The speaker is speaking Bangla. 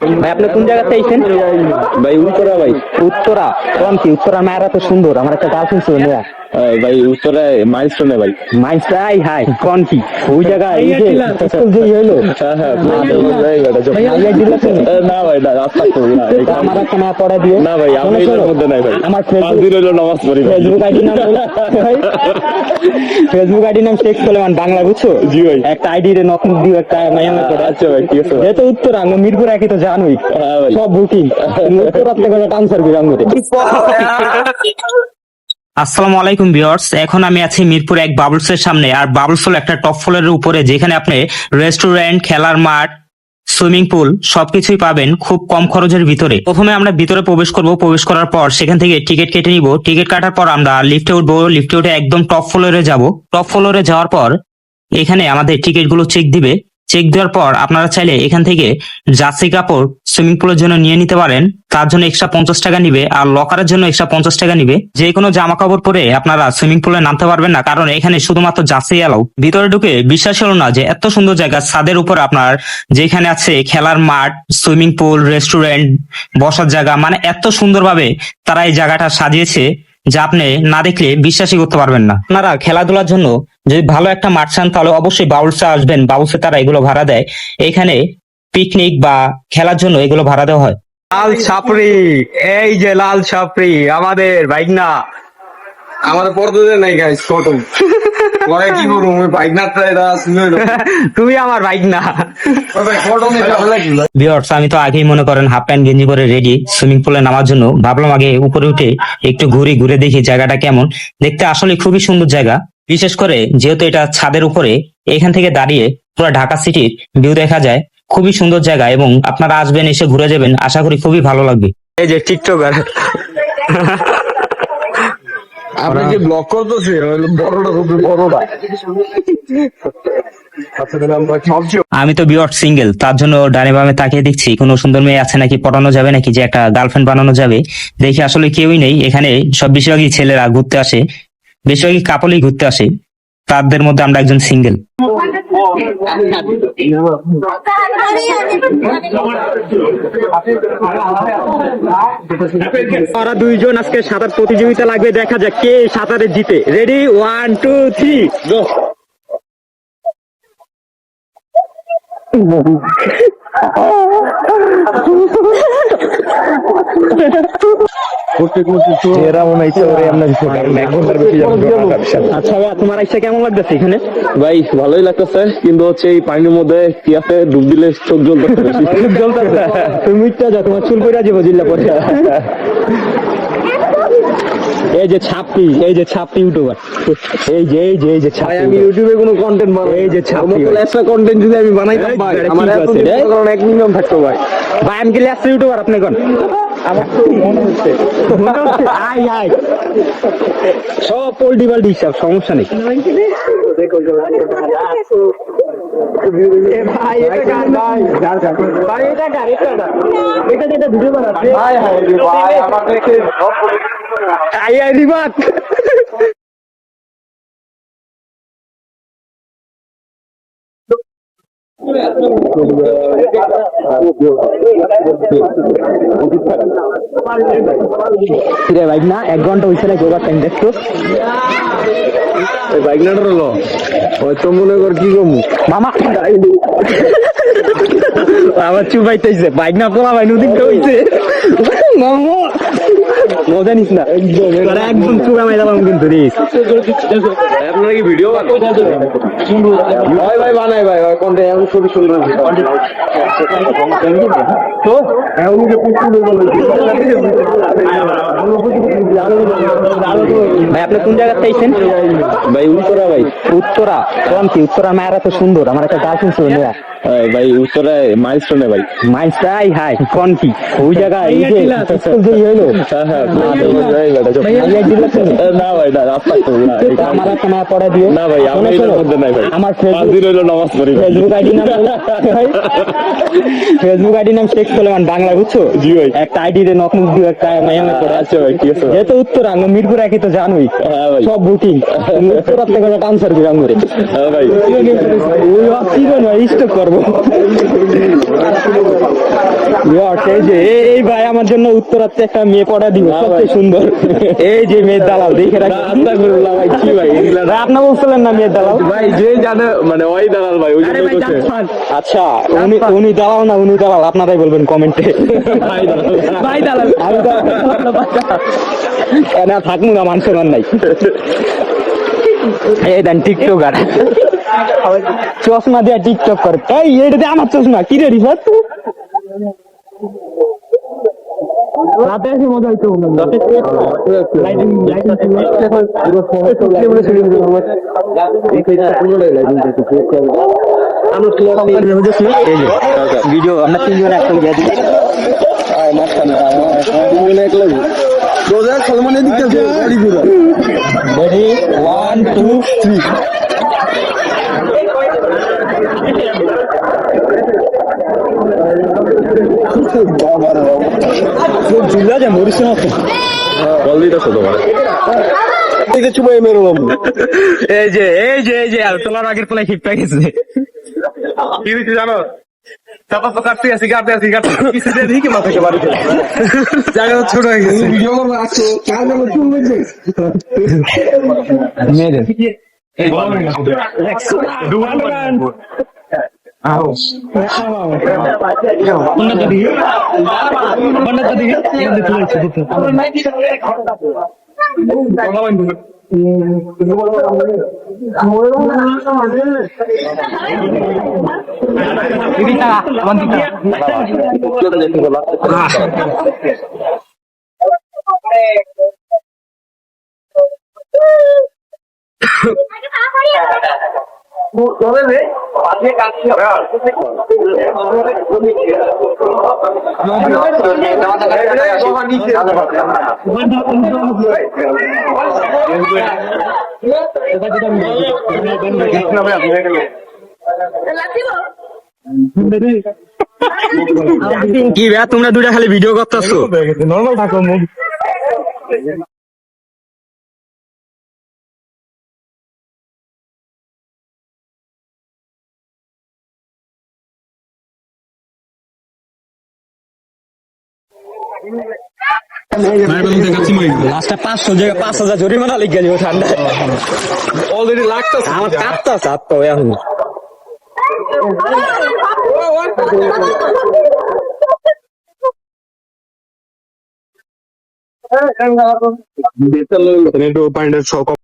ভাই আপনি কোন জায়গাতে আইছেন? ভাই উত্তরা ভাই। উত্তরা। কোন কি? উত্তরা মায়েরা তো সুন্দর। আমার একটা গার্লফ্রেন্ড ছিল না ভাই উত্তরায় মাইলস্টোনে ভাই। মাইসাই হাই কোন কি? ওই জায়গায় এই যে স্কুল যে হইল? হ্যাঁ হ্যাঁ না ভাই না রাস্তা না আমার একটা মায়া পড়া দিও। না ভাই আমি শোনো, শোনো, মধ্যে নাই ভাই। আমার ফেসবুক দিন হইল নামাজ পড়ি ভাই। ফেসবুক আইডি নাম বলো। ফেসবুক আইডি নাম শেখ সোলেমান বাংলা বুঝছ? জি ভাই। একটা আইডি রে নতুন দিও একটা মায়া করে। আচ্ছা ভাই ঠিক আছে। যেহেতু উত্তর আঙ্গ মিরপুর একই তো জানোই। হ্যাঁ সব বুকিং। উত্তর ট্রান্সফার করে আঙ্গুরে। আসসালামু আলাইকুম ভিউয়ার্স, এখন আমি আছি মিরপুর এক বাবলস এর সামনে। আর বাবলস হলো একটা টপ ফ্লোরের উপরে, যেখানে আপনি রেস্টুরেন্ট, খেলার মাঠ, সুইমিং পুল সবকিছুই পাবেন খুব কম খরচের ভিতরে। প্রথমে আমরা ভিতরে প্রবেশ করব। প্রবেশ করার পর সেখান থেকে টিকিট কেটে নিব। টিকিট কাটার পর আমরা লিফটে উঠবো। লিফটে উঠে একদম টপ ফ্লোরে যাব। টপ ফ্লোরে যাওয়ার পর এখানে আমাদের টিকিটগুলো চেক দিবে। চেক দেওয়ার পর আপনারা চাইলে এখান থেকে জার্সি কাপড় সুইমিং পুলের জন্য নিয়ে নিতে পারেন। তার জন্য এক্সট্রা পঞ্চাশ টাকা নিবে আর লকারের জন্য এক্সট্রা পঞ্চাশ টাকা নিবে। যে কোনো জামা কাপড় পরে আপনারা সুইমিং পুলে নামতে পারবেন না, কারণ এখানে শুধুমাত্র জার্সি এলাও ভিতরে ঢুকে বিশ্বাস হলো না যে এত সুন্দর জায়গা, ছাদের উপর আপনার যেখানে আছে খেলার মাঠ সুইমিং পুল রেস্টুরেন্ট বসার জায়গা মানে এত সুন্দরভাবে তারা এই জায়গাটা সাজিয়েছে। যা আপনি না দেখলে বিশ্বাসই করতে পারবেন না। আপনারা খেলাধুলার জন্য যদি ভালো একটা মাঠ চান তাহলে অবশ্যই বাউলসে আসবেন। বাউলসে তারা এগুলো ভাড়া দেয়। এখানে পিকনিক বা খেলার জন্য এগুলো ভাড়া দেওয়া হয়। লাল ছাপড়ি এই যে লাল ছাপড়ি আমাদের বাইক না আমাদের পর্দা নাই গাইস ছোট পরে কি করব? বাইক না তুমি আমার বাইক না। ভিউয়ার্স আমি তো আগেই মনে করেন হাফ প্যান্ট গেঞ্জি পরে রেডি সুইমিং পুলে নামার জন্য। ভাবলাম আগে উপরে উঠে একটু ঘুরি ঘুরে দেখি জায়গাটা কেমন। দেখতে আসলে খুবই সুন্দর জায়গা। বিশেষ করে যেহেতু এটা ছাদের উপরে এখান থেকে দাঁড়িয়ে পুরো ঢাকা সিটির ভিউ দেখা যায়। খুবই সুন্দর জায়গা এবং আপনারা আসবেন এসে ঘুরে যাবেন আশা করি খুবই ভালো লাগবে। এই যে টিকটকার। আপনি কি ব্লক করতেছে বড়টা খুব বড়টা আচ্ছা আমি তো বিরাট সিঙ্গেল তার জন্য ডানে বামে তাকিয়ে দেখছি কোনো সুন্দর মেয়ে আছে নাকি পড়ানো যাবে নাকি যে একটা গার্লফ্রেন্ড বানানো যাবে। দেখি আসলে কেউই নেই এখানে সব বেশিরভাগই ছেলেরা ঘুরতে আসে বেশিরভাগই কাপলই ঘুরতে আসে। তাদের মধ্যে আমরা একজন সিঙ্গেল ওরা দুইজন আজকে সাঁতার প্রতিযোগিতা লাগবে, দেখা যাক কে সাঁতারে জিতে। Ready one two three go আচ্ছা ভাইয়া তোমার ইচ্ছা কেমন লাগতেছে এখানে? ভাই ভালোই লাগতেছে কিন্তু হচ্ছে এই পানির মধ্যে কি আছে ডুব দিলে চোখ তুমি তোমার চুল করে যাব জিল্লা পরে। এই যে ছাপটি এই যে ছাপটি ইউটিউবার এই যে এই যে এই যে ভাই আমি ইউটিউবে কোনো কন্টেন্ট বানাই এই যে ছাপটি এক্সট্রা কন্টেন্ট যদি আমি বানাইতাম ভাই আমার এত কারণ এক মিলিয়ন থাকতো ভাই। ভাই আমি কি লেস ইউটিউবার আপনি কোন? আমার তো মনে হচ্ছে। আই আই সব পোল্টি পাল্টি হিসাব সমস্যা নেই। ভাই। এটা গান ভাই। ভাই এটা গান এটা গান এটা যেটা ভিডিও বানাচ্ছে। ভাই ভাই আমাদেরকে আই আই রিবাক রে ভাই না? এক ঘণ্টা হইছে না যোগা টাইম দেখছ? বাইক না মনে কর কি কমু মামা। আবার চুপাইতেছে। বাইক না পোলা ভাই নদীন তো হইছে। মামা। মজা নিস না। তোরা একদম চুরা মাই কিন্তু রে আপনারা কি ভিডিও ভাই ভাই বানাই ভাই কন্টেন্ট এখন খুবই সুন্দর তো? এখন যে পুষ্টি ভাই আপনি কোন জায়গাতে আইছেন? ভাই উত্তরা ভাই। উত্তরা। কোন কি? উত্তরা মায়েরা তো সুন্দর। আমার একটা গার্লফ্রেন্ড ছিল আহ, ভাই উত্তরায় মাইলস্টোনে ভাই। মাইন্ডটাই হাই কোন কি? ওই জায়গায় এই যে স্কুল যে হইল হ্যাঁ হ্যাঁ ভাই একটা দিও ভাই ভাই ফেসবুক আইডি নাম শেখ সোলেমান বাংলা বুঝছ ভাই একটা আইডি রে নক মুখ দিয়ে একটা আচ্ছা ভাই আছে ভাই। যেহেতু মিরপুর একই তো জানোই ভাই সব বুকিং উত্তরার থেকে ট্রান্সফার দিলাম করে ভাই ওই নয় স্টক করব এই ভাই আমার জন্য উত্তরাতে একটা মেয়ে পড়া দিব সবচেয়ে সুন্দর। এই যে মেয়ের দালাল দেখে রাখি ভাই কি ভাই ভাই, আপনার বলছিলেন না মেয়ের দালাল। ভাই যে জানে মানে ওই দালাল ভাই ওই জন্য আচ্ছা উনি উনি দালাল না উনি দালাল? আপনারাই বলবেন কমেন্টে। ভাই দালাল। ভাই দালাল। আমি না থাকুন না মান নাই। এই দেন টিকটকার। চশমা দিয়ে টিকটক করে। এই এটা দিয়ে আমার চশমা। কি রে রিফাত? রাতে এসে মজা হইতো লাইটিং ভিডিও আমরা তিনজন একটা দিয়ে দিই রেডি ওয়ান টু থ্রি ঝুলা যা মরিস না দিতেছো তোমার এই যে এই যে এই যে আর তোলার আগের প্লাই হিট পেয়ে গেছে। কি হয়েছে জানো? ছোট হয়ে গেছে। ভিডিও করব আসছো কি ভাই তোমরা দুটা খালি ভিডিও করতেছো? নর্মাল থাকো মুখ লাস্টে পাঁচশো জায়গা পাঁচ হাজার জরিমানা লিখে যাব ঠান্ডায় অলরেডি লাগতেছে। আমার কাঁপতাছে হাত তো এখন পয়েন্টের সহ